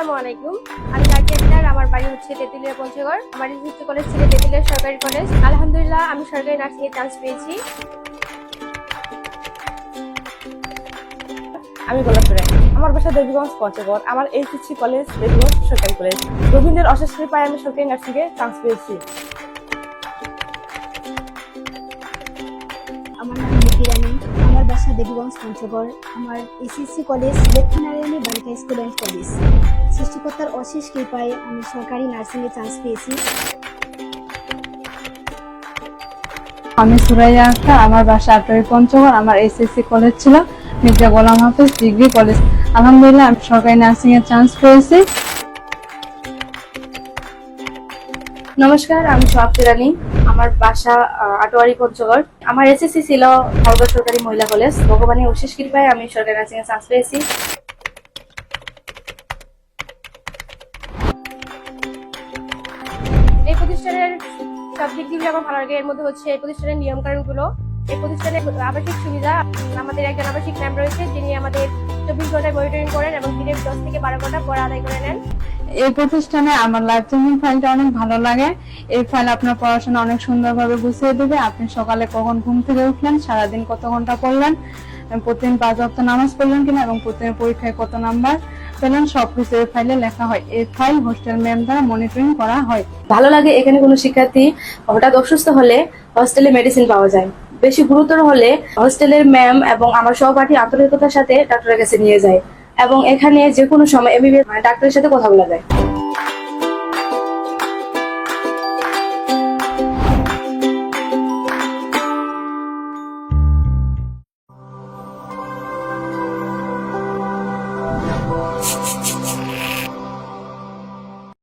আসসালামু আলাইকুম। আমি রাজি আমার বাড়ি হচ্ছে তেঁতুলিয়া পঞ্চগড়। আমার ইউনিভার্সিটি কলেজ ছিল, তেঁতুলিয়া সরকারি কলেজ। আলহামদুলিল্লাহ, আমি সরকারি নার্সিং এর চান্স পেয়েছি। আমি গোলাপ রায় আমার বাসা দেবীগঞ্জ, পঞ্চগড়। আমার এইচএসসি কলেজ দেবীগঞ্জ সরকারি কলেজ। রবীন্দ্রের অশেষ কৃপায় আমি সরকারি নার্সিং এ চান্স পেয়েছি। আমার নাম নীতি রানী আমার বাসা দেবীগঞ্জ পঞ্চগড়, আমার এসএসসি কলেজ লক্ষ্মীনারায়ণী বালিকা স্কুল অ্যান্ড কলেজ সৃষ্টিকর্তার অশেষ কৃপায় আমি সরকারি নার্সিংয়ে চান্স পেয়েছি। আমি সুরাইয়া আক্তার, আমার বাসা আটোয়ারি পঞ্চগড়, আমার এসএসসি কলেজ ছিল, মির্জা গোলাম হাফিজ ডিগ্রি কলেজ আলহামদুলিল্লাহ, আমি সরকারি নার্সিং এর চান্স পেয়েছি। নমস্কার, আমি সোহাগ রানী আমার বাসা আটোয়ারি পঞ্চগড়। আমার এসএসসি ছিল হাওড়া সরকারি মহিলা কলেজ। ভগবানের অশেষ কৃপায় আমি সরকারি নার্সিং এ চান্স পেয়েছি। এই প্রতিষ্ঠানের সব দিক দিয়ে আমার ভালো লাগে। এর মধ্যে হচ্ছে এই প্রতিষ্ঠানের নিয়ম কানুনগুলো এই প্রতিষ্ঠানের আবাসিক সুবিধা আমাদের একজন আবাসিক ম্যাম রয়েছে, যিনি আমাদের চব্বিশ ঘন্টায় মনিটরিং করেন এবং দিনের দশ থেকে বারো ঘণ্টা পড়া আদায় করে নেন। এই প্রতিষ্ঠানে আমার লাইফ চেঞ্জিং ফাইলটা অনেক ভালো লাগে। এই ফাইল আপনার পড়াশোনা অনেক সুন্দরভাবে গুছিয়ে দেবে। আপনি সকালে কখন ঘুম থেকে উঠলেন সারাদিন কত ঘণ্টা পড়লেন প্রতিদিন পাঁচ অক্ট নামাজ পড়লেন কিনা এবং প্রতিদিন পরীক্ষায় কত নাম্বার পেলেন সবকিছু এই ফাইলে লেখা হয়। এই ফাইল হোস্টেল ম্যাম দ্বারা মনিটরিং করা হয়। ভালো লাগে এখানে কোনো শিক্ষার্থী হঠাৎ অসুস্থ হলে হোস্টেলে মেডিসিন পাওয়া যায়। বেশি গুরুতর হলে হোস্টেলের ম্যাম এবং আমার সহপাঠী আন্তরিকতার সাথে ডাক্তারের কাছে নিয়ে যায় এবং এখানে যে কোনো সময় এমবিবিএস ডাক্তারের সাথে কথা বলা যায়।